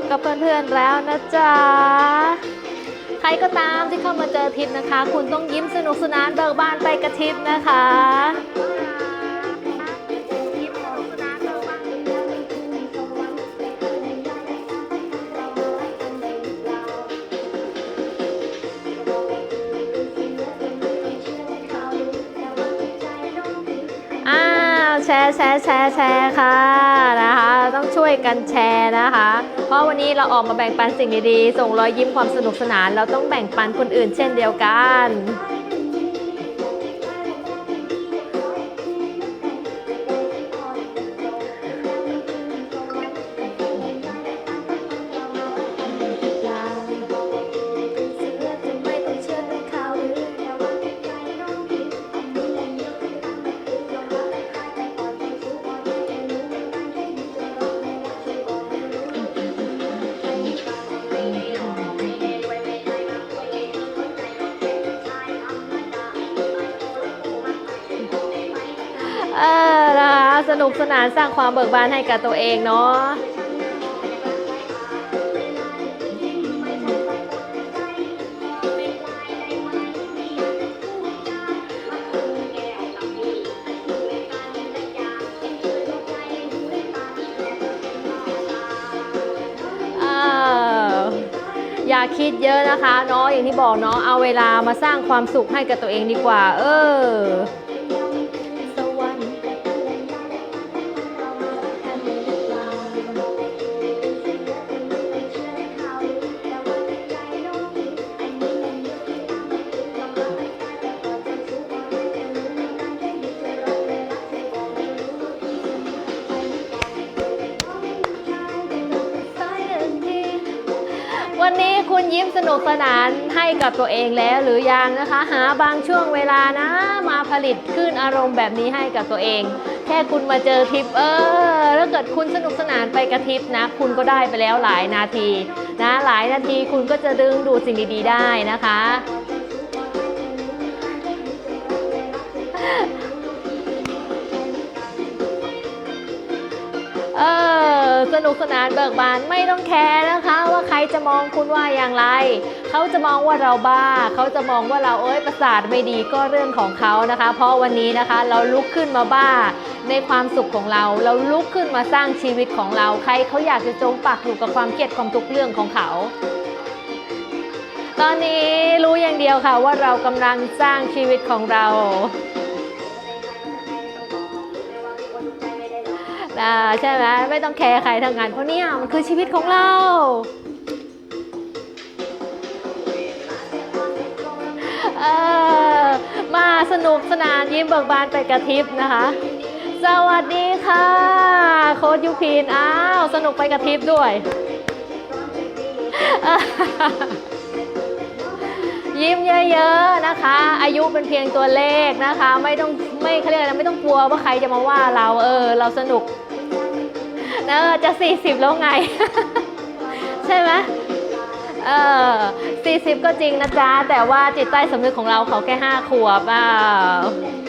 บกับเพื่อนๆแล้วนะจ๊ะ ใครก็ตามที่เข้ามาเจอทิปนะคะ คุณต้องยิ้มสนุกสนานเบิกบานไปกับทิปนะคะอ้าวแชร์แชร์แชร์แชร์ค่ะนะคะ ต้องช่วยกันแชร์นะคะ เพราะวันนี้เราออกมาแบ่งปันสิ่งดีๆ ส่งรอยยิ้มความสนุกสนาน เราต้องแบ่งปันคนอื่นเช่นเดียวกัน เออนะสนุกสนานสร้างความเบิกบานให้กับตัวเองเนาะเอออย่าคิดเยอะนะคะเนาะอย่างที่บอกเนาะเอาเวลามาสร้างความสุขให้กับตัวเองดีกว่า เออ คุณยิ้มสนุกสนานให้กับตัวเองแล้วหรือยังนะคะ หาบางช่วงเวลานะ มาผลิตขึ้นอารมณ์แบบนี้ให้กับตัวเอง แค่คุณมาเจอทริปเออถ้าเกิดคุณสนุกสนานไปกับทริปนะ คุณก็ได้ไปแล้วหลายนาทีนะหลายนาทีคุณก็จะดึงดูดสิ่งดีๆได้นะคะ เออสนุกสนานเบิกบานไม่ต้องแคร์นะคะ ว่าใครจะมองคุณว่าอย่างไร เขาจะมองว่าเราบ้า เขาจะมองว่าเราเอ้ยประสาทไม่ดีก็เรื่องของเขานะคะ เพราะวันนี้นะคะเราลุกขึ้นมาบ้าในความสุขของเรา เราลุกขึ้นมาสร้างชีวิตของเรา ใครเขาอยากจะจมปักอยู่กับความเครียดความทุกข์เรื่องของเขาตอนนี้รู้อย่างเดียวค่ะว่าเรากำลังสร้างชีวิตของเรา ใช่ไหมไม่ต้องแคร์ใครทางงานเพราะเนี่ยมันคือชีวิตของเราเออมาสนุกสนานยิ้มเบิกบานไปกระทิปนะคะ สวัสดีค่ะ โค้ดยูพีนอ้าวสนุกไปกระทิปด้วยยิ้มเยอะๆนะคะ อายุเป็นเพียงตัวเลขนะคะ ไม่ต้องไม่เขาเรียกอะไรไม่ต้องกลัวว่าใครจะมาว่าเราเออ เราสนุก เออจะ 40 แล้วไง ใช่ไหมเออ40 ก็จริงนะจ๊ะ แต่ว่าจิตใต้สำนึกของเราเขาแค่ 5 ขวบอ่าอ่า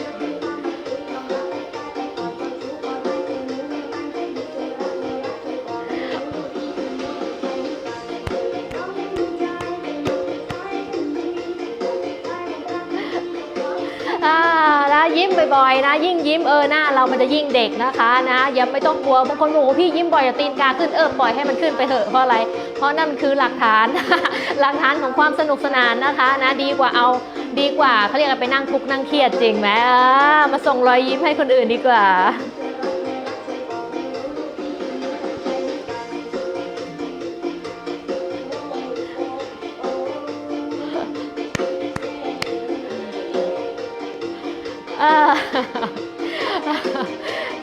ยิ้มบ่อยๆ นะ ยิ่งยิ้มเออหน้าเรามันจะยิ่งเด็กนะคะนะอย่าไม่ต้องกลัวบางคนบอกว่าพี่ยิ้มบ่อยอย่าตีนกาขึ้นเออปล่อยให้มันขึ้นไปเถอะเพราะอะไร เพราะนั่นมันคือหลักฐาน หลักฐานของความสนุกสนานนะคะนะดีกว่าเอาดีกว่าเขาเรียกอะไรไปนั่งทุกข์นั่งเครียดจริงไหมเออมาส่งรอยยิ้มให้คนอื่นดีกว่า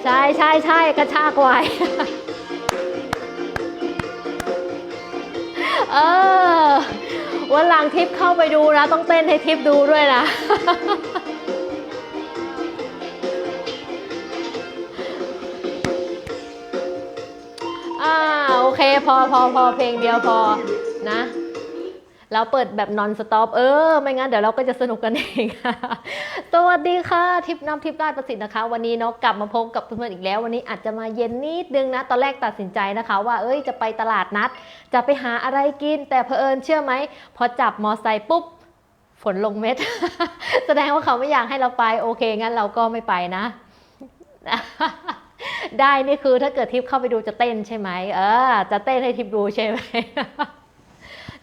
ช่ใช่ใช่กระชากไว้เออวันหลังทิปเข้าไปดูนะ ต้องเต้นให้ทิปดูด้วยนะ อ่าโอเคพอพอพอเพลงเดียวพอนะ เราเปิดแบบ non stop เออ ไม่งั้นเดี๋ยวเราก็จะสนุกกันเอง สวัสดีค่ะ ทิพน้ำทิพราชประสิทธิ์นะคะ วันนี้เนาะกลับมาพบกับเพื่อนๆอีกแล้ว วันนี้อาจจะมาเย็นนิดนึงนะ ตอนแรกตัดสินใจนะคะ ว่าเอ้ยจะไปตลาดนัด จะไปหาอะไรกิน แต่เผอิญเชื่อไหม พอจับมอไซค์ปุ๊บฝนลงเม็ด แสดงว่าเขาไม่อยากให้เราไปโอเคงั้นเราก็ไม่ไปนะได้นี่คือถ้าเกิดทิปเข้าไปดูจะเต้นใช่ไหมเออจะเต้นให้ทิปดูใช่ไหม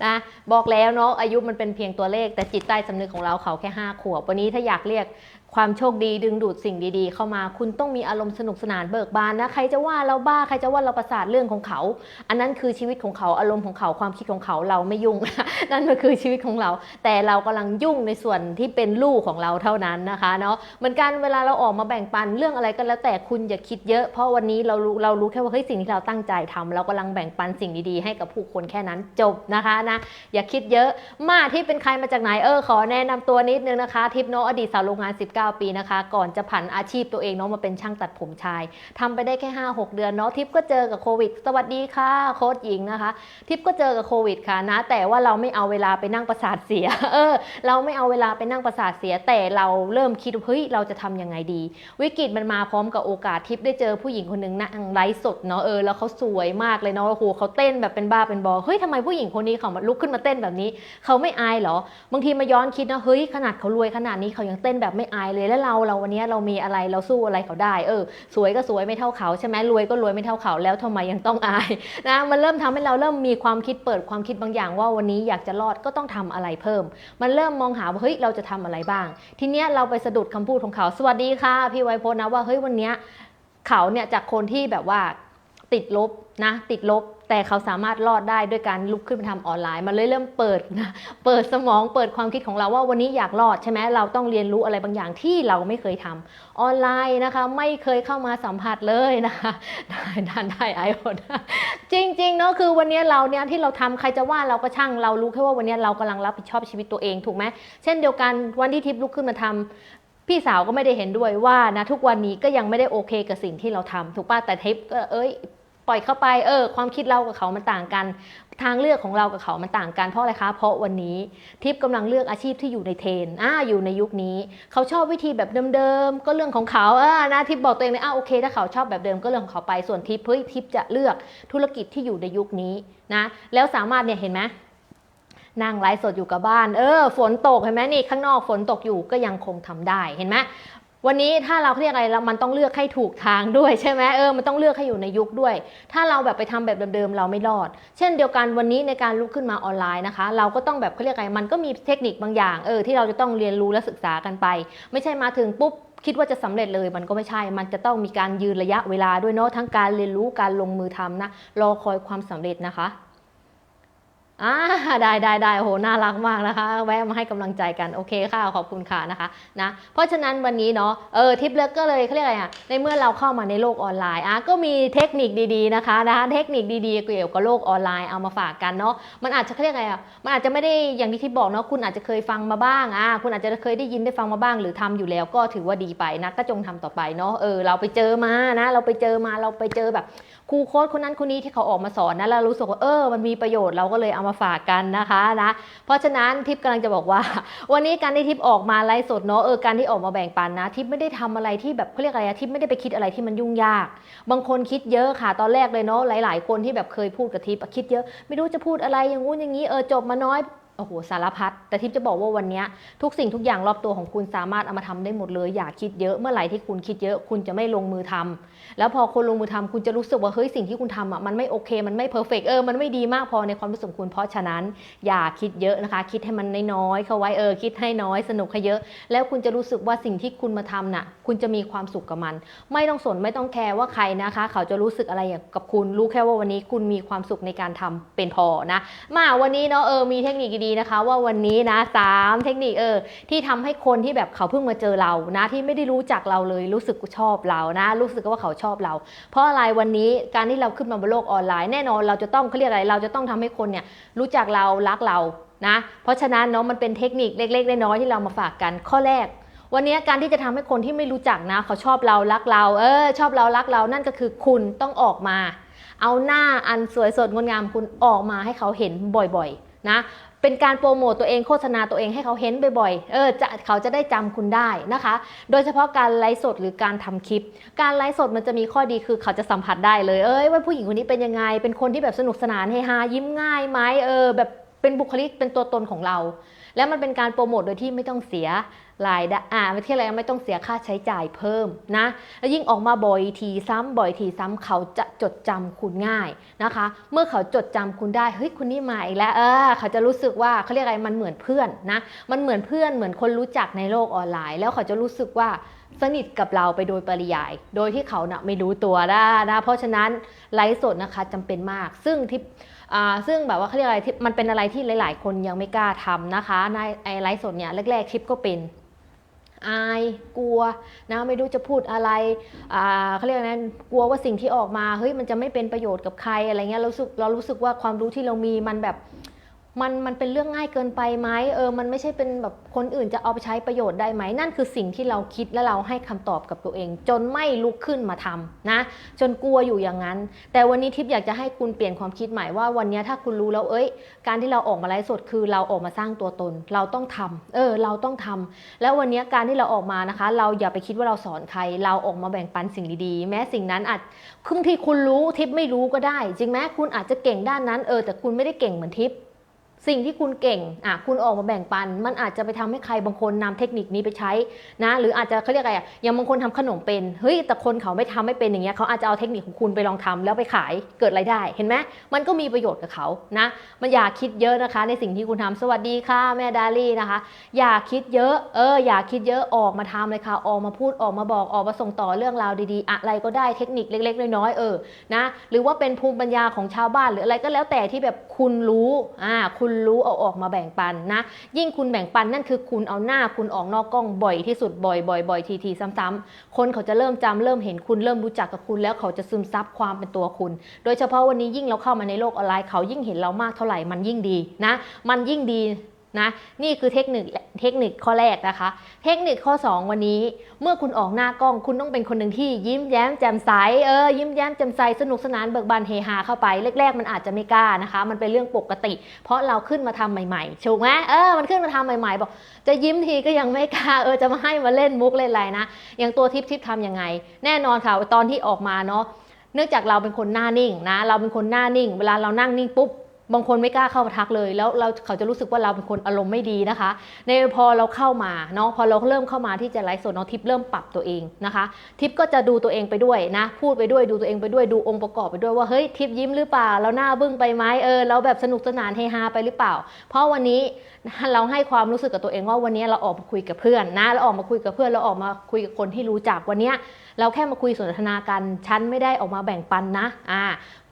นะบอกแล้วเนาะอายุมันเป็นเพียงตัวเลข แต่จิตใต้สำนึกของเราเขาแค่ 5 ขวบ วันนี้ถ้าอยากเรียก ความโชคดีดึงดูดสิ่งดีๆ เข้ามา คุณต้องมีอารมณ์สนุกสนานเบิกบานนะ ใครจะว่าเราบ้า ใครจะว่าเราประสาทเรื่องของเขา อันนั้นคือชีวิตของเขา อารมณ์ของเขา ความคิดของเขาเราไม่ยุ่ง นั่นมันคือชีวิตของเรา แต่เรากำลังยุ่งในส่วนที่เป็นลูกของเราเท่านั้นนะคะเนาะ เหมือนกันเวลาเราออกมาแบ่งปันเรื่องอะไรก็แล้วแต่คุณอย่าคิดเยอะ เพราะวันนี้เรารู้เรารู้แค่ว่าเฮ้ยสิ่งที่เราตั้งใจทำเรากำลังแบ่งปันสิ่งดีๆ ให้กับผู้คนแค่นั้นจบนะคะนะ อย่าคิดเยอะ มาที่เป็นใครมาจากไหน เออขอแนะนำตัวนิดนึงนะคะ ทิพโนอดีตสาวโรงงาน 19ปีนะคะ ก่อนจะผันอาชีพตัวเองเนาะมาเป็นช่างตัดผมชายทำไปได้แค่ 5-6 เดือนเนาะทิพก็เจอกับโควิด สวัสดีค่ะโค้ชหญิงนะคะ ทิปก็เจอกับโควิดค่ะนะ แต่ว่าเราไม่เอาเวลาไปนั่งประสาทเสีย เออ เราไม่เอาเวลาไปนั่งประสาทเสีย แต่เราเริ่มคิดเฮ้ยเราจะทำยังไงดี วิกฤตมันมาพร้อมกับโอกาสทิปได้เจอผู้หญิงคนหนึ่งนั่งไลฟ์สดเนาะเออแล้วเขาสวยมากเลยเนาะโอ้โหเขาเต้นแบบเป็นบ้าเป็นบอเฮ้ยทำไมผู้หญิงคนนี้เขามาลุกขึ้นมาเต้นแบบนี้ เขาไม่อายเหรอ บางทีมาย้อนคิดนะเฮ้ยขนาดเขารวยขนาดนี้เขายังเต้นแบบไม่อายเลยแล้วเราเราวันนี้เรามีอะไรเราสู้อะไรเขาได้เออสวยก็สวยไม่เท่าเขาใช่ไหมรวยก็รวยไม่เท่าเขาแล้วทำไมยังต้องอายนะมันเริ่มทำให้เราเริ่มมีความคิดเปิดความคิดบางอย่าง ว่าวันนี้อยากจะรอดก็ต้องทำอะไรเพิ่ม มันเริ่มมองหาว่าเฮ้ยเราจะทำอะไรบ้าง ทีเนี้ยเราไปสะดุดคำพูดของเขา สวัสดีค่ะ พี่ไวโพนะว่าเฮ้ยวันเนี้ยเขาเนี่ยจากคนที่แบบว่าติดลบนะ ติดลบ แต่เขาสามารถรอดได้ด้วยการลุกขึ้นมาทำออนไลน์มันเลยเริ่มเปิดนะเปิดสมองเปิดความคิดของเราว่าวันนี้อยากรอดใช่ไหมเราต้องเรียนรู้อะไรบางอย่างที่เราไม่เคยทำออนไลน์นะคะ ไม่เคยเข้ามาสัมผัสเลยนะคะได้ได้ได้ไอโอนจริงๆเนาะคือวันนี้เราเนี่ยที่เราทำใครจะว่าเราก็ช่างเรารู้แค่ว่าวันนี้เรากำลังรับผิดชอบชีวิตตัวเองถูกไหมเช่นเดียวกันวันที่ทิพย์ลุกขึ้นมาทำพี่สาวก็ไม่ได้เห็นด้วยว่านะทุกวันนี้ก็ยังไม่ได้โอเคกับสิ่งที่เราทำถูกป่ะแต่ทิพย์ก็เอ้ย ปล่อยเข้าไปเออความคิดเรากับเขามันต่างกัน ทางเลือกของเรากับเขามันต่างกันเพราะอะไรคะเพราะวันนี้ทิพย์กำลังเลือกอาชีพที่อยู่ในเทรน์อ่าอยู่ในยุคนี้ เขาชอบวิธีแบบเดิมๆก็เรื่องของเขาเออนะทิพย์บอกตัวเองเลยอ่าโอเค ถ้าเขาชอบแบบเดิมก็เรื่องของเขาไปส่วนทิพย์เฮ้ยทิพย์จะเลือกธุรกิจที่อยู่ในยุคนี้นะแล้วสามารถเนี่ยเห็นไหมนั่งไลฟ์สดอยู่กับบ้าน เออ ฝนตกเห็นไหมนี่ข้างนอกฝนตกอยู่ก็ยังคงทำได้ เห็นไหม วันนี้ถ้าเราเรียกอะไรเรามันต้องเลือกให้ถูกทางด้วยใช่ไหมเออมันต้องเลือกให้อยู่ในยุคด้วย ถ้าเราแบบไปทำแบบเดิมๆเราไม่รอด เช่นเดียวกันวันนี้ในการลุกขึ้นมาออนไลน์นะคะ เราก็ต้องแบบเขาเรียกอะไรมันก็มีเทคนิคบางอย่างเออที่เราจะต้องเรียนรู้และศึกษากันไป ไม่ใช่มาถึงปุ๊บคิดว่าจะสำเร็จเลยมันก็ไม่ใช่ มันจะต้องมีการยืนระยะเวลาด้วยเนาะทั้งการเรียนรู้การลงมือทำนะรอคอยความสำเร็จนะคะ อ่าได้ได้ได้โหน่ารักมากนะคะ แวะมาให้กำลังใจกันโอเคค่ะขอบคุณค่ะนะคะนะเพราะฉะนั้นวันนี้เนาะเออทิปเลิกก็เลยเขาเรียกอะไรอะในเมื่อเราเข้ามาในโลกออนไลน์อะก็มีเทคนิคดีๆนะคะนะคะเทคนิคดีๆเกี่ยวกับโลกออนไลน์เอามาฝากกันเนาะมันอาจจะเขาเรียกอะไรอะมันอาจจะไม่ได้อย่างที่ทิปบอกเนาะคุณอาจจะเคยฟังมาบ้างอะคุณอาจจะเคยได้ยินได้ฟังมาบ้าง หรือทำอยู่แล้วก็ถือว่าดีไปนะก็จงทำต่อไปเนาะเออเราไปเจอมานะ เราไปเจอมาเราไปเจอแบบครูโค้ดคนนั้นคนนี้ที่เขาออกมาสอนนะแล้วรู้สึกว่าเออมันมีประโยชน์เราก็เลยเอามาฝากกันนะคะนะเพราะฉะนั้นทิปกำลังจะบอกว่า วันนี้การที่ทิปออกมาไลฟ์สดเนาะเออการที่ออกมาแบ่งปันนะทิปไม่ได้ทำอะไรที่แบบเขาเรียกอะไรทิปไม่ได้ไปคิดอะไรที่มันยุ่งยาก บางคนคิดเยอะค่ะ ตอนแรกเลยเนาะหลาย ๆ คนที่แบบเคยพูดกับทิปอะคิดเยอะ ไม่รู้จะพูดอะไรอย่างงู้นอย่างนี้เออจบมาน้อย โอ้โหสารพัดแต่ทิปจะบอกว่าวันนี้ทุกสิ่งทุกอย่างรอบตัวของคุณสามารถเอามาทำได้หมดเลย อย่าคิดเยอะเมื่อไหร่ที่คุณคิดเยอะ คุณจะไม่ลงมือทำแล้วพอคนลงมือทำคุณจะรู้สึกว่าเฮ้ยสิ่งที่คุณทำอะมันไม่โอเค มันไม่เพอร์เฟกเออมันไม่ดีมากพอในความรู้สึกคุณเพราะฉะนั้น อย่าคิดเยอะนะคะ คิดให้มันน้อยๆเข้าไว้เออคิดให้น้อยสนุกให้เยอะ แล้วคุณจะรู้สึกว่าสิ่งที่คุณมาทำน่ะ คุณจะมีความสุขกับมัน ไม่ต้องสนไม่ต้องแคร์ว่าใครนะคะ เขาจะรู้สึกอะไรกับคุณรู้แค่ว่าวันนี้คุณมีความสุขในการทำเป็นพอนะ มาวันนี้เนาะเออมีเทคนิคดีๆนะคะว่าวันนี้นะสามเทคนิคเออที่ทำให้คนที่แบบเขาเพิ่งมาเจอเรานะ ที่ไม่ได้รู้จักเราเลยรู้สึกชอบเรานะ รู้สึกว่าเขาชอบเรา เพราะอะไรวันนี้การที่เราขึ้นมาบนโลกออนไลน์แน่นอนเราจะต้องเขาเรียกอะไรเราจะต้องทำให้คนเนี่ยรู้จักเรารักเรานะ เพราะฉะนั้นเนาะมันเป็นเทคนิคเล็กๆน้อยๆที่เรามาฝากกันข้อแรกวันนี้การที่จะทำให้คนที่ไม่รู้จักนะ เขาชอบเรารักเรา เออ ชอบเรารักเรานั่นก็คือคุณต้องออกมา เอาหน้าอันสวยสดงดงามคุณออกมาให้เขาเห็นบ่อยๆ นะ เป็นการโปรโมตตัวเองโฆษณาตัวเองให้เขาเห็นบ่อยๆ เออจะเขาจะได้จำคุณได้นะคะ โดยเฉพาะการไลฟ์สดหรือการทำคลิป การไลฟ์สดมันจะมีข้อดีคือเขาจะสัมผัสได้เลย เอ้ยว่าผู้หญิงคนนี้เป็นยังไง เป็นคนที่แบบสนุกสนานเฮฮายิ้มง่ายไหมเออแบบเป็นบุคลิกเป็นตัวตนของเรา แล้วมันเป็นการโปรโมตโดยที่ไม่ต้องเสีย รายได้อ่าไม่ใช่อะไรไม่ต้องเสียค่าใช้จ่ายเพิ่มนะ แล้วยิ่งออกมาบ่อยทีซ้ำบ่อยทีซ้ำเขาจะจดจำคุณง่ายนะคะ เมื่อเขาจดจำคุณได้เฮ้ยคุณนี่มาอีกแล้วเออเขาจะรู้สึกว่าเขาเรียกอะไรมันเหมือนเพื่อนนะ มันเหมือนเพื่อนเหมือนคนรู้จักในโลกออนไลน์ แล้วเขาจะรู้สึกว่าสนิทกับเราไปโดยปริยาย โดยที่เขาเนะ่ะไม่รู้ตัวได้นะ เพราะฉะนั้นไลฟ์สดนะคะจำเป็นมาก ซึ่งที่อ่าซึ่งแบบว่าเขาเรียกอะไรมันเป็นอะไรที่หลาย ๆ คนยังไม่กล้าทำนะคะในไลฟ์สดเนี่ยแรก ๆ คลิปก็เป็น อายกลัวนะไม่รู้จะพูดอะไรอ่าเขาเรียกนะกลัวว่าสิ่งที่ออกมาเฮ้ยมันจะไม่เป็นประโยชน์กับใครอะไรเงี้ยเราสึกเรารู้สึกว่าความรู้ที่เรามีมันแบบ มันมันเป็นเรื่องง่ายเกินไปไหมเออมันไม่ใช่เป็นแบบคนอื่นจะเอาไปใช้ประโยชน์ได้ไหมนั่นคือสิ่งที่เราคิดและเราให้คำตอบกับตัวเอง จนไม่ลุกขึ้นมาทำนะ จนกลัวอยู่อย่างนั้น แต่วันนี้ทิพย์อยากจะให้คุณเปลี่ยนความคิดใหม่ว่าวันนี้ถ้าคุณรู้แล้วเอ้ย การที่เราออกมาไลฟ์สดคือเราออกมาสร้างตัวตน เราต้องทำเออ เราต้องทำแล้ววันนี้การที่เราออกมานะคะ เราอย่าไปคิดว่าเราสอนใคร เราออกมาแบ่งปันสิ่งดีๆ แม้สิ่งนั้นอาจครึ่งที่คุณรู้ทิพย์ไม่รู้ก็ได้ จริงไหมคุณอาจจะเก่งด้านนั้นเออแต่คุณไม่ได้เก่งเหมือนทิพย์ สิ่งที่คุณเก่งอะคุณออกมาแบ่งปัน มันอาจจะไปทำให้ใครบางคนนำเทคนิคนี้ไปใช้นะ หรืออาจจะเขาเรียกอะไรอะอย่างบางคนทำขนมเป็นเฮ้ยแต่คนเขาไม่ทำไม่เป็นอย่างเงี้ยเขาอาจจะเอาเทคนิคของคุณไปลองทำแล้วไปขายเกิดรายได้ เห็นไหมมันก็มีประโยชน์กับเขานะมันอย่าคิดเยอะนะคะ ในสิ่งที่คุณทำสวัสดีค่ะแม่ดาลี่นะคะ อย่าคิดเยอะเอออย่าคิดเยอะออกมาทำเลยค่ะออกมาพูดออกมาบอกออกมาส่งต่อเรื่องราวดีๆ อะไรก็ได้เทคนิคเล็ก ๆ น้อยๆเออนะหรือว่าเป็นภูมิปัญญาของชาวบ้านหรืออะไรก็แล้วแต่ที่แบบคุณรู้อ่าคุณรู้เอาออกมาแบ่งปันนะ ยิ่งคุณแบ่งปันนั่นคือคุณเอาหน้าคุณออกนอกกล้องบ่อยที่สุดบ่อยบ่อยบ่อยทีทีซ้ำๆคนเขาจะเริ่มจำเริ่มเห็นคุณเริ่มรู้จักกับคุณ แล้วเขาจะซึมซับความเป็นตัวคุณ โดยเฉพาะวันนี้ยิ่งเราเข้ามาในโลกออนไลน์เขายิ่งเห็นเรามากเท่าไหร่มันยิ่งดีนะ มันยิ่งดี นะนี่คือเทคนิคเทคนิคข้อแรกนะคะ เทคนิคข้อ 2 วันนี้ เมื่อคุณออกหน้ากล้อง คุณต้องเป็นคนหนึ่งที่ยิ้มแย้มแจ่มใสเออยิ้มแย้มแจ่มใสสนุกสนานเบิกบานเฮฮาเข้าไปแรกๆ มันอาจจะไม่กล้านะคะ มันเป็นเรื่องปกติ เพราะเราขึ้นมาทำใหม่ๆถูกไหมเออมันขึ้นมาทำใหม่ๆบอก จะยิ้มทีก็ยังไม่กล้าเออจะมาให้มาเล่นมุกเล่นอะไรนะอย่างตัวทิปทิปทำยังไง แน่นอนค่ะตอนที่ออกมาเนาะเนื่องจากเราเป็นคนหน้านิ่งนะ เราเป็นคนหน้านิ่ง เวลาเรานั่งนิ่งปุ๊บ บางคนไม่กล้าเข้ามาทักเลย แล้วเราเขาจะรู้สึกว่าเราเป็นคนอารมณ์ไม่ดีนะคะ ในพอเราเข้ามาเนาะพอเราเริ่มเข้ามาที่จะไลฟ์สดเนาะทิปเริ่มปรับตัวเองนะคะ ทิปก็จะดูตัวเองไปด้วยนะ พูดไปด้วยดูตัวเองไปด้วยดูองค์ประกอบไปด้วยว่าเฮ้ยทิปยิ้มหรือเปล่าเราหน้าบึ้งไปไหมเออเราแบบสนุกสนานเฮฮาไปหรือเปล่า เพราะวันนี้เราให้ความรู้สึกกับตัวเองว่าวันนี้เราออกมาคุยกับเพื่อนนะเราออกมาคุยกับเพื่อนเราออกมาคุยกับคนที่รู้จักวันเนี้ยเราแค่มาคุยสนทนากันฉันไม่ได้ออกมาแบ่งปันนะอ่า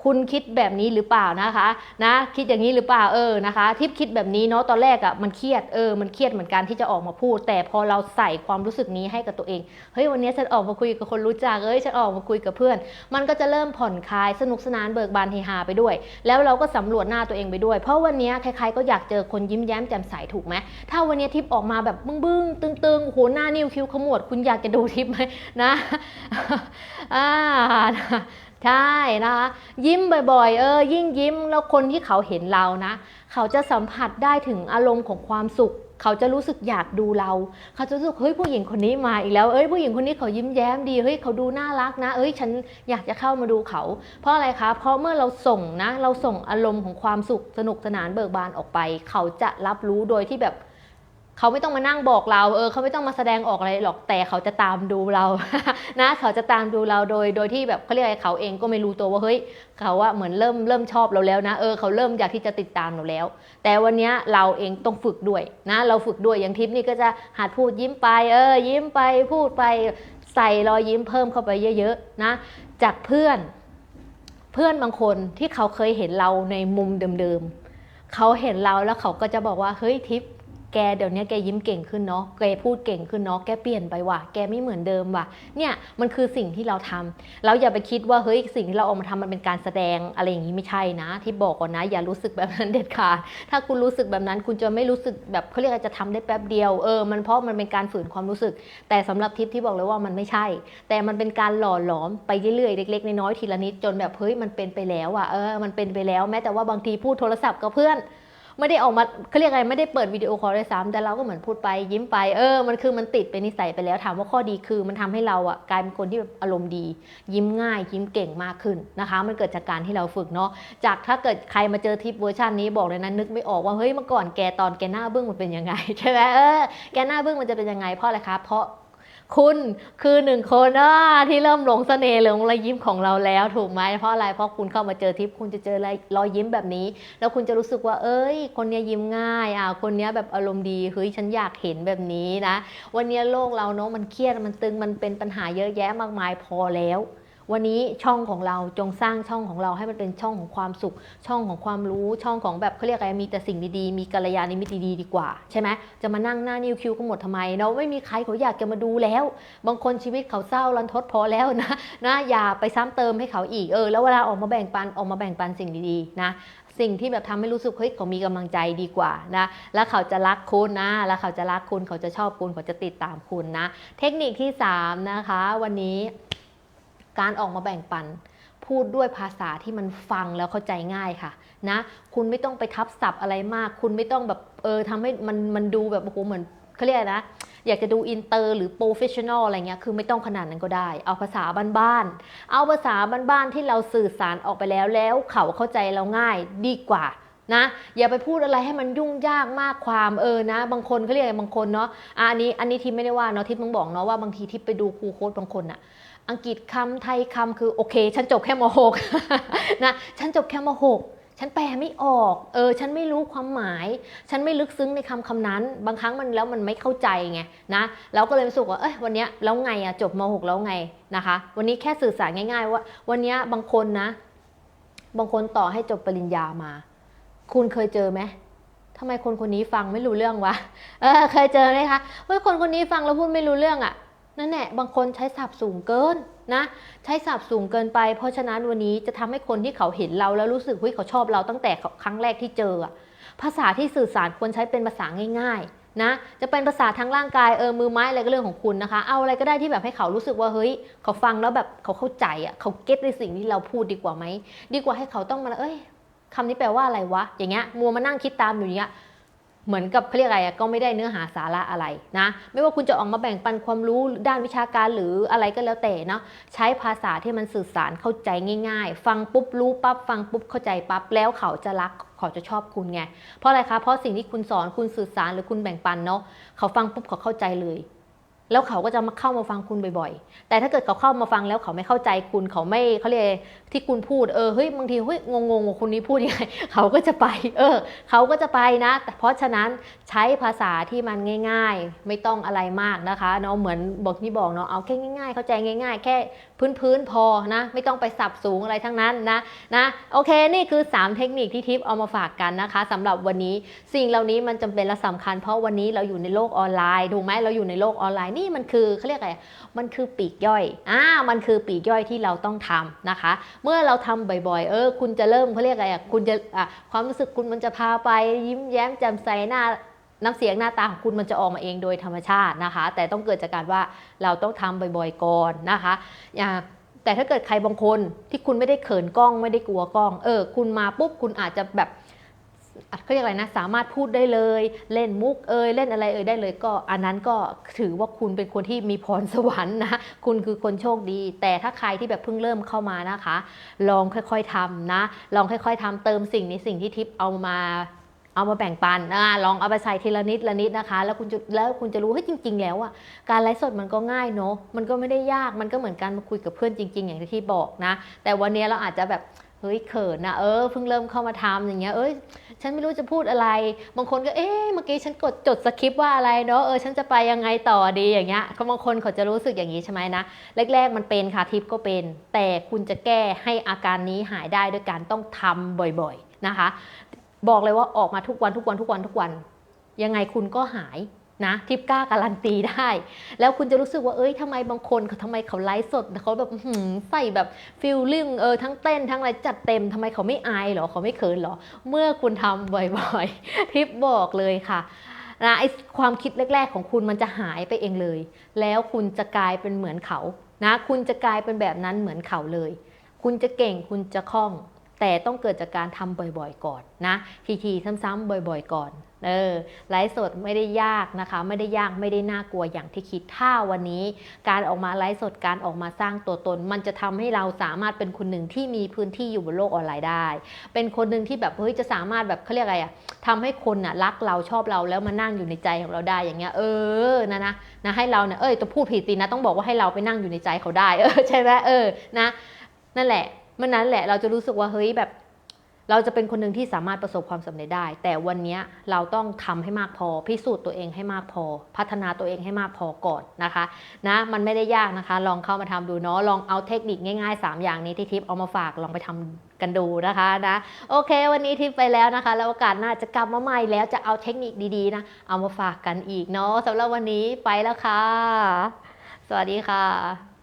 คุณคิดแบบนี้หรือเปล่านะคะนะคิดอย่างนี้หรือเปล่าเออนะคะทิปคิดแบบนี้เนาะตอนแรกอะ่ะมันเครียดเออมันเครียดเหมือนกันที่จะออกมาพูด แต่พอเราใส่ความรู้สึกนี้ให้กับตัวเองเฮ้ยวันนี้ฉันออกมาคุยกับคนรู้จักเอ้ยฉันออกมาคุยกับเพื่อน มันก็จะเริ่มผ่อนคลายสนุกสนานเบิกบานเฮฮาไปด้วย แล้วเราก็สำรวจหน้าตัวเองไปด้วย เพราะวันนี้ใครๆก็อยากเจอคนยิ้มแย้มแจ่มใสถูกไหมถ้าวันนี้ทิปออกมาแบบบึ้งๆตึงๆโหหน้านิ้วคิ้วขมวด คุณอยากจะดูทิปไหมนะอ่า ใช่นะคะ ยิ้มบ่อยๆ เออ ยิ่งยิ้มแล้วคนที่เขาเห็นเรานะ เขาจะสัมผัสได้ถึงอารมณ์ของความสุข เขาจะรู้สึกอยากดูเรา เขาจะรู้สึกเฮ้ยผู้หญิงคนนี้มาอีกแล้วเอ้ยผู้หญิงคนนี้เขายิ้มแย้มดีเฮ้ยเขาดูน่ารักนะ เอ้ยฉันอยากจะเข้ามาดูเขา เพราะอะไรคะ เพราะเมื่อเราส่งนะ เราส่งอารมณ์ของความสุขสนุกสนานเบิกบานออกไป เขาจะรับรู้โดยที่แบบ เขาไม่ต้องมานั่งบอกเรา เออเขาไม่ต้องมาแสดงออกอะไรหรอก แต่เขาจะตามดูเรา นะ เขาจะตามดูเราโดย โดยที่แบบเขาเรียกอะไรเขาเองก็ไม่รู้ตัวว่า เฮ้ย เขาว่าเหมือนเริ่ม เริ่มชอบเราแล้วนะ เออ เขาเริ่มอยากที่จะติดตามเราแล้ว แต่วันนี้เราเองต้องฝึกด้วยนะ เราฝึกด้วย อย่างทิปนี่ก็จะหัดพูดยิ้มไป เออ ยิ้มไป พูดไป ใส่รอยยิ้มเพิ่มเข้าไปเยอะๆ นะ จากเพื่อน เพื่อนบางคนที่เขาเคยเห็นเราในมุมเดิมๆ เขาเห็นเราแล้วเขาก็จะบอกว่า เฮ้ยทิป แกเดี๋ยวนี้แกยิ้มเก่งขึ้นเนาะ แกพูดเก่งขึ้นเนาะ แกเปลี่ยนไปว่ะ แกไม่เหมือนเดิมว่ะ เนี่ยมันคือสิ่งที่เราทำเราอย่าไปคิดว่าเฮ้ยสิ่งที่เราออกมาทำมันเป็นการแสดงอะไรอย่างนี้ไม่ใช่นะ ที่บอกก่อนนะ อย่ารู้สึกแบบนั้นเด็ดขาด ถ้าคุณรู้สึกแบบนั้นคุณจะไม่รู้สึกแบบเขาเรียกจะทำได้แป๊บเดียว เออ มันเพราะมันเป็นการฝืนความรู้สึก แต่สำหรับทิปที่บอกเลยว่ามันไม่ใช่ แต่มันเป็นการหล่อหลอมไปเรื่อยๆเล็กๆน้อยๆทีละนิดจนแบบเฮ้ยมันเป็นไปแล้วอะ เออ มันเป็นไปแล้ว แม้แต่ว่าบางทีพูดโทรศัพท์กับเพื่อน ไม่ได้ออกมาเขาเรียกอะไรไม่ได้เปิดวิดีโอคอลด้วยซ้ำแต่เราก็เหมือนพูดไปยิ้มไปเออมันคือมันติดเป็นนิสัยไปแล้วถามว่าข้อดีคือมันทำให้เราอะกลายเป็นคนที่แบบอารมณ์ดี ยิ้มง่าย ยิ้มเก่งมากขึ้นนะคะ มันเกิดจากการที่เราฝึกเนาะจากถ้าเกิดใครมาเจอทิปเวอร์ชันนี้บอกเลยนะนึกไม่ออกว่าเฮ้ยเมื่อก่อนแกตอนแกหน้าบึ้งมันเป็นยังไงใช่ไหมเออแกหน้าบึ้งมันจะเป็นยังไงเพราะอะไรคะเพราะ คุณคือหนึ่งคนที่เริ่มหลงเสน่ห์หลงรอยยิ้มของเราแล้วถูกไหมเพราะอะไรเพราะคุณเข้ามาเจอทิปคุณจะเจอรอยยิ้มแบบนี้ แล้วคุณจะรู้สึกว่า เอ้ย คนนี้ยิ้มง่ายอะคนนี้แบบอารมณ์ดีเฮ้ยฉันอยากเห็นแบบนี้นะ วันนี้โลกเราเนาะมันเครียดมันตึงมันเป็นปัญหาเยอะแยะมากมายพอแล้ว วันนี้ช่องของเราจงสร้างช่องของเราให้มันเป็นช่องของความสุข ช่องของความรู้ช่องของแบบเขาเรียกอะไรมีแต่สิ่งดีๆมีกัลยาณมิตรดีดีกว่าใช่ไหมจะมานั่งหน้านิ้วคิ้วกันหมดทำไมเนาะไม่มีใครเขาอยากจะมาดูแล้ว บางคนชีวิตเขาเศร้ารันทดพอแล้วนะนะอย่าไปซ้ำเติมให้เขาอีกเออแล้วเวลาออกมาแบ่งปันออกมาแบ่งปันสิ่งดีๆนะสิ่งที่แบบทำให้รู้สึกเฮ้ยเขามีกำลังใจดีกว่านะ แล้วเขาจะรักคุณนะ แล้วเขาจะรักคุณ เขาจะชอบคุณ เขาจะติดตามคุณนะ เทคนิคที่ 3 นะคะ วันนี้ การออกมาแบ่งปัน พูดด้วยภาษาที่มันฟังแล้วเข้าใจง่ายค่ะนะคุณไม่ต้องไปทับศัพท์อะไรมาก คุณไม่ต้องแบบเออทำให้มันมันดูแบบโอ้โหเหมือนเขาเรียกนะ อยากจะดูอินเตอร์หรือโปรเฟชชั่นอลอะไรเงี้ยคือไม่ต้องขนาดนั้นก็ได้ เอาภาษาบ้านๆเอาภาษาบ้านๆที่เราสื่อสารออกไปแล้วแล้วเขาเข้าใจเราง่ายดีกว่านะอย่าไปพูดอะไรให้มันยุ่งยากมากความเออนะ บางคนเขาเรียกอะไรบางคนเนาะอันนี้อันนี้ทิพย์ไม่ได้ว่าเนาะทิพย์ต้องบอกเนาะว่าบางทีทิพย์ไปดูครูโค้ดบางคนอะ อังกฤษคำไทยคำคือโอเค ฉันจบแค่ม .6 นะฉันจบแค่ม .6 ฉันแปลไม่ออก เออ ฉันไม่รู้ความหมาย ฉันไม่ลึกซึ้งในคำคำนั้น บางครั้งมันแล้วมันไม่เข้าใจไงนะเราก็เลยรู้สึกว่า เอ้ย วันนี้แล้วไงอะจบม .6 แล้วไงนะคะ วันนี้แค่สื่อสารง่าย ๆ ว่า วันนี้บางคนนะ บางคนต่อให้จบปริญญามา คุณเคยเจอไหมทำไมคนคนนี้ฟังไม่รู้เรื่องวะ เออ เคยเจอไหมคะ เฮ้ย คนคนนี้ฟังแล้วพูดไม่รู้เรื่องอะ นั่นแหละบางคนใช้ศัพท์สูงเกินนะ ใช้ศัพท์สูงเกินไป เพราะฉะนั้นวันนี้จะทำให้คนที่เขาเห็นเราแล้วรู้สึกเฮ้ยเขาชอบเราตั้งแต่ครั้งแรกที่เจอ ภาษาที่สื่อสารควรใช้เป็นภาษาง่ายๆนะ จะเป็นภาษาทางร่างกายเออมือไม้อะไรก็เรื่องของคุณนะคะ เอาอะไรก็ได้ที่แบบให้เขารู้สึกว่าเฮ้ยเขาฟังแล้วแบบเขาเข้าใจอะเขาเก็ตในสิ่งที่เราพูดดีกว่าไหมดีกว่าให้เขาต้องมาเอ้ยคำนี้แปลว่าอะไรวะอย่างเงี้ยมัวมานั่งคิดตามอยู่อย่างเงี้ย เหมือนกับเขาเรียกอะไรก็ไม่ได้เนื้อหาสาระอะไรนะไม่ว่าคุณจะออกมาแบ่งปันความรู้ด้านวิชาการหรืออะไรก็แล้วแต่เนาะใช้ภาษาที่มันสื่อสารเข้าใจง่าย ๆ ฟังปุ๊บรู้ปั๊บฟังปุ๊บเข้าใจปั๊บแล้วเขาจะรักเขาจะชอบคุณไงเพราะอะไรคะเพราะสิ่งที่คุณสอนคุณสื่อสารหรือคุณแบ่งปันเนาะเขาฟังปุ๊บเขาเข้าใจเลย แล้วเขาก็จะมาเข้ามาฟังคุณบ่อยๆ แต่ถ้าเกิดเขาเข้ามาฟังแล้วเขาไม่เข้าใจคุณเขาไม่เขาเรียกที่คุณพูดเออเฮ้ยบางทีเฮ้ยงงๆว่าคนนี้พูดยังไงเขาก็จะไป เออ เขาก็จะไปนะ แต่เพราะฉะนั้นใช้ภาษาที่มันง่าย ๆ ไม่ต้องอะไรมากนะคะเนาะเหมือนบอกที่บอกเนาะเอาแค่ง่าย ๆ เข้าใจง่าย ๆ แค่พื้นๆพอนะ ไม่ต้องไปสับสูงอะไรทั้งนั้นนะนะโอเคนี่คือ 3 เทคนิคที่ทิปเอามาฝากกันนะคะสำหรับวันนี้สิ่งเหล่านี้มันจำเป็นและสำคัญ เพราะวันนี้เราอยู่ในโลกออนไลน์ถูกไหมเราอยู่ในโลกออนไลน์นี่ี่มันคือเขาเรียกอะไร มันคือปีกย่อย อ่า มันคือปีกย่อยที่เราต้องทำนะคะ เมื่อเราทำบ่อยๆ เออ คุณจะเริ่มเขาเรียกอะไรอะ คุณจะอะความรู้สึกคุณมันจะพาไปยิ้มแย้มแจ่มใสหน้าน้ำเสียงหน้าตาของคุณมันจะออกมาเองโดยธรรมชาตินะคะ แต่ต้องเกิดจากการว่าเราต้องทำบ่อยๆก่อนนะคะอย่าแต่ถ้าเกิดใครบางคนที่คุณไม่ได้เขินกล้องไม่ได้กลัวกล้อง เออ คุณมาปุ๊บคุณอาจจะแบบ เขาเรียกอะไรนะสามารถพูดได้เลย เล่นมุกเอยเล่นอะไรเอยได้เลย ก็อันนั้นก็ถือว่าคุณเป็นคนที่มีพรสวรรค์นะคุณคือคนโชคดี แต่ถ้าใครที่แบบเพิ่งเริ่มเข้ามานะคะ ลองค่อยๆทำนะ ลองค่อย ๆทำเติมสิ่งในสิ่งที่ทิปเอามาเอามาแบ่งปันนะลองเอาไปใส่ทีละนิดละนิดนะคะ แล้วคุณจะแล้วคุณจะรู้เฮ้ยจริง ๆ แล้วอะการไลฟ์สดมันก็ง่ายเนาะมันก็ไม่ได้ยากมันก็เหมือนการมาคุยกับเพื่อนจริง ๆ อย่างที่บอกนะ แต่วันนี้เราอาจจะแบบ เฮ้ยเขินนะเออเพิ่งเริ่มเข้ามาทำอย่างเงี้ยเอ้ยฉันไม่รู้จะพูดอะไร บางคนก็เอ๊ะเมื่อกี้ฉันกดจดสคริปต์ว่าอะไรเนาะเออฉันจะไปยังไงต่อดีอย่างเงี้ยเขาบางคนเขาจะรู้สึกอย่างนี้ใช่ไหมนะแรก ๆ มันเป็นค่ะทิปก็เป็น แต่คุณจะแก้ให้อาการนี้หายได้ด้วยการต้องทำบ่อยๆนะคะ บอกเลยว่าออกมาทุกวันทุกวันทุกวันทุกวัน ยังไงคุณก็หาย นะทิปกล้าการันตีได้ แล้วคุณจะรู้สึกว่าเอ้ยทำไมบางคนเขาทำไมเขาไลฟ์สดเขาแบบใส่แบบฟิลลิ่งเออทั้งเต้นทั้งอะไรจัดเต็มทำไมเขาไม่อายหรอเขาไม่เขินหรอ เมื่อคุณทำบ่อยๆทิปบอกเลยค่ะนะไอความคิดแรก ๆ ของคุณมันจะหายไปเองเลย แล้วคุณจะกลายเป็นเหมือนเขานะคุณจะกลายเป็นแบบนั้นเหมือนเขาเลย คุณจะเก่งคุณจะคล่อง แต่ต้องเกิดจากการทำบ่อยๆ ก่อนนะทีๆซ้ำๆบ่อย ๆ ก่อน เออไลฟ์สดไม่ได้ยากนะคะ ไม่ได้ยากไม่ได้น่ากลัวอย่างที่คิดถ้าวันนี้การออกมาไลฟ์สดการออกมาสร้างตัวตน มันจะทำให้เราสามารถเป็นคนหนึ่งที่มีพื้นที่อยู่บนโลกออนไลน์ได้ เป็นคนหนึ่งที่แบบเฮ้ยจะสามารถแบบเขาเรียกอะไรอะทำให้คนน่ะรักเราชอบเราแล้วมานั่งอยู่ในใจของเราได้อย่างเงี้ยเออนะนะนะให้เราเนี่ยเอ้ยตัวพูดผิดสินะต้องบอกว่าให้เราไปนั่งอยู่ในใจเขาได้เออใช่ไหมเออนะ นั่นแหละเมื่อนั้นแหละเราจะรู้สึกว่าเฮ้ยแบบ เราจะเป็นคนหนึ่งที่สามารถประสบความสำเร็จได้ แต่วันนี้เราต้องทำให้มากพอ พิสูจน์ตัวเองให้มากพอ พัฒนาตัวเองให้มากพอก่อนนะคะนะมันไม่ได้ยากนะคะ ลองเข้ามาทำดูเนาะลองเอาเทคนิคง่ายๆ 3 อย่างนี้ที่ทิปเอามาฝากลองไปทำกันดูนะคะนะโอเค วันนี้ทิปไปแล้วนะคะ แล้วโอกาสหน้าจะกลับมาใหม่แล้วจะเอาเทคนิคดีๆนะเอามาฝากกันอีกเนาะสำหรับวันนี้ไปแล้วค่ะ สวัสดีค่ะ